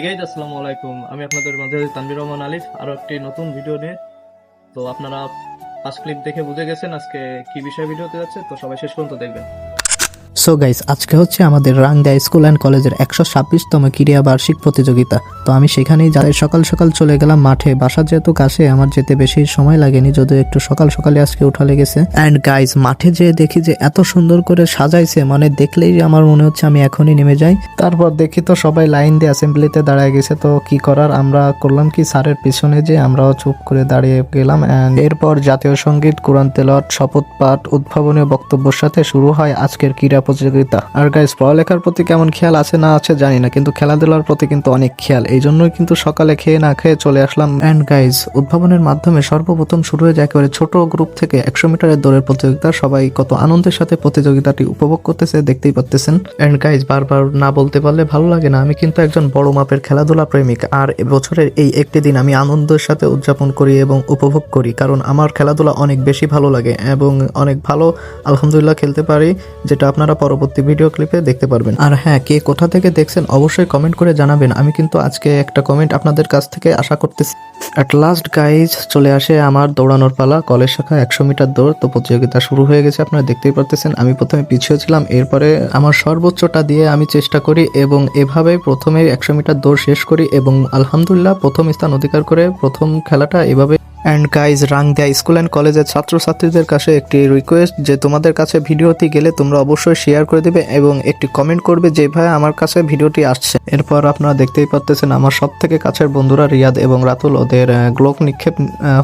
Guys আসসালামু আলাইকুম আমি আপনাদের মাঝে তানবির রহমান আলিফ, আরও একটি নতুন ভিডিও নিয়ে। তো আপনারা ফার্স্ট ক্লিপ দেখে বুঝে গেছেন আজকে কি বিষয় ভিডিওতে যাচ্ছে, তো সবাই শেষ পর্যন্ত দেখবেন। সো গাইস আজকে হচ্ছে আমাদের রাংদা স্কুল অ্যান্ড কলেজের একশো ছাব্বিশতম ক্রীড়া বার্ষিক প্রতিযোগিতা। তো আমি সেখানেই যাই। সকাল সকাল চলে গেলাম মাঠে। বাসা যেহেতু কাছে, আমার যেতে বেশি সময় লাগেনি, যদিও একটু সকাল সকালে আজকে উঠা লেগেছে। অ্যান্ড গাইস মাঠে যেয়ে দেখি যে এত সুন্দর করে সাজাইছে মানে দেখলেই আমার মনে হচ্ছে আমি এখনই নেমে যাই। তারপর দেখি তো সবাই লাইন দিয়ে অ্যাসেম্বলিতে দাঁড়ায় গেছে। তো কি করার? আমরা করলাম কি, স্যারের পিছনে যে আমরাও চুপ করে দাঁড়িয়ে গেলাম। অ্যান্ড এরপর জাতীয় সংগীত, কোরআন তেলাওয়াত, শপথ পাঠ, উদ্ভাবনীয় বক্তব্যের সাথে শুরু হয় আজকের ক্রীড়া প্রতিযোগিতা। আর গাইজ পড়ালেখার প্রতি কেমন খেয়াল আছে না আছে জানি না, কিন্তু খেলাধুলার প্রতি কিন্তু অনেক খেয়াল। এই জন্যই কিন্তু সকালে খেয়ে না খেয়ে চলে আসলাম। অ্যান্ড গাইজ উদ্ভাবনের মাধ্যমে সর্বপ্রথম শুরু হয়ে যায় একেবারে ছোট গ্রুপ থেকে একশো মিটারের দৌড়ের প্রতিযোগিতা। সবাই কত আনন্দের সাথে প্রতিযোগিতাটি উপভোগ করতেছে, দেখতেই পাচ্তেছেন। অ্যান্ড গাইজ বারবার না বলতে পারলে ভালো লাগে না। আমি কিন্তু একজন বড় মাপের খেলাধুলা প্রেমিক, আর বছরের এই একটি দিন আমি আনন্দের সাথে উদযাপন করি এবং উপভোগ করি, কারণ আমার খেলাধুলা অনেক বেশি ভালো লাগে এবং অনেক ভালো আলহামদুলিল্লাহ খেলতে পারি, যেটা আপনারা পরবর্তী ভিডিও ক্লিপে দেখতে পারবেন। আর হ্যাঁ কে কোথা থেকে দেখছেন অবশ্যই কমেন্ট করে জানাবেন। আমি কিন্তু আজকে একটা কমেন্ট আপনাদের কাছ থেকে আশা করতেছি। অ্যাট লাস্ট গাইজ চলে আসে আমার দৌড়ানোর পালা। কলেজ শাখা একশো মিটার দৌড়। তো প্রতিযোগিতা শুরু হয়ে গেছে, আপনারা দেখতেই পারতেছেন। আমি প্রথমে পিছিয়ে ছিলাম, এরপরে আমার সর্বোচ্চটা দিয়ে আমি চেষ্টা করি এবং এভাবে প্রথমে একশো মিটার দৌড় শেষ করি এবং আলহামদুলিল্লাহ প্রথম স্থান অধিকার করে প্রথম খেলাটা এভাবে and guys Rangdia school and কলেজের ছাত্রছাত্রীদের কাছে একটি রিকোয়েস্ট যে তোমাদের কাছে ভিডিওটি গেলে তোমরা অবশ্যই শেয়ার করে দেবে এবং একটি কমেন্ট করবে যে, ভাই, আমার কাছে ভিডিওটি আসছে। এরপর আপনারা দেখতেই পাচ্তেছেন আমার সব থেকে কাছের বন্ধুরা রিয়াদ এবং রাতুল, ওদের গ্লোক নিক্ষেপ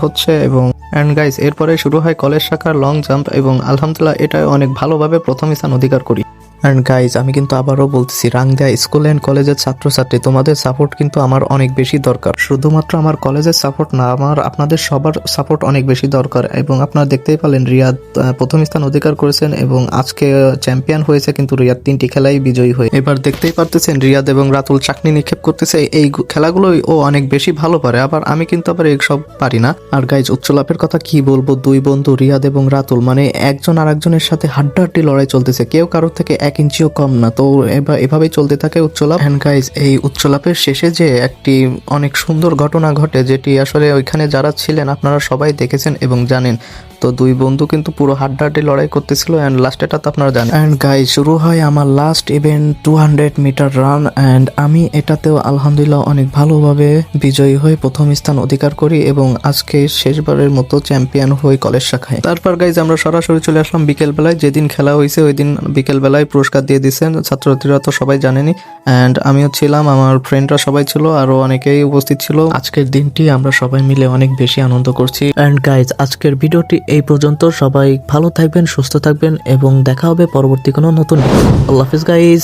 হচ্ছে এবং অ্যান্ড গাইজ এরপরে শুরু হয় কলেজ শাখার লং জাম্প এবং আলহামদুলিল্লাহ এটা অনেক ভালোভাবে প্রথম স্থান অধিকার করি। অ্যান্ড গাইজ আমি কিন্তু আবারও বলতেছি রাংদিয়া স্কুল অ্যান্ড কলেজের ছাত্রছাত্রী, তোমাদের সাপোর্ট কিন্তু আমার অনেক বেশি দরকার। শুধুমাত্র আমার কলেজের সাপোর্ট না, আমার আপনাদের সবার সাপোর্ট অনেক বেশি দরকার। এবং আপনারা দেখতেই পেলেন, রিয়াদ প্রথম স্থান অধিকার করেছেন এবং আজকে চ্যাম্পিয়ন হয়েছে কিন্তু রিয়াদ তিনটি খেলাই বিজয়ী হয়ে। এবার দেখতেই পারতেছেন, রিয়াদ এবং রাতুল চাকনি নিক্ষেপ করতেছে। এই খেলাগুলোই ও অনেক বেশি ভালো পারে, আবার আমি কিন্তু আবার এইসব পারি না। আর গাইজ উচ্চ লাভের কথা কি বলব? দুই বন্ধু, রিয়াদ এবং রাতুল মানে একজন আরেকজনের সাথে হাড্ডাহাড্ডি লড়াই চলতেছে। কেউ কারোর থেকে এক ইঞ্চিও কম না। তো এভাবেই চলতে থাকে উচ্চলাপ। হ্যান্ড গাইজ এই উচ্চলাপের শেষে যে একটি অনেক সুন্দর ঘটনা ঘটে, যেটি আসলে ওইখানে যারা ছিলেন আপনারা সবাই দেখেছেন এবং জানেন। তো দুই বন্ধু কিন্তু পুরো হাড্ডাহাড্ডি লড়াই করতেছিল অ্যান্ড লাস্ট এটা তো আপনারা জানেন। অ্যান্ড গাইজ শুরু হয় আমার last event two hundred meter run and আমি এটাতেও আলহামদুলিল্লাহ অনেক ভালোভাবে বিজয়ী হয়ে প্রথম স্থান অধিকার করি এবং আজকে শেষবারের মতো চ্যাম্পিয়ন হই কলেজ শাখায়। তারপর গাইজ আমরা সরাসরি চলে আসলাম বিকেল বেলায় যেদিন খেলা হয়েছে ওই দিন বিকেল বেলায় পুরস্কার দিয়ে দিচ্ছেন ছাত্রছাত্রীরা তো সবাই জানেনি। অ্যান্ড আমিও ছিলাম, আমার ফ্রেন্ডরা সবাই ছিল, আরও অনেকেই উপস্থিত ছিল। আজকের দিনটি আমরা সবাই মিলে অনেক বেশি আনন্দ করছি। অ্যান্ড গাইজ আজকের ভিডিওটি এই পর্যন্ত সবাই ভালো থাকবেন, সুস্থ থাকবেন এবং দেখা হবে পরবর্তী কোনো নতুন আল্লাহ হাফিজ গাইজ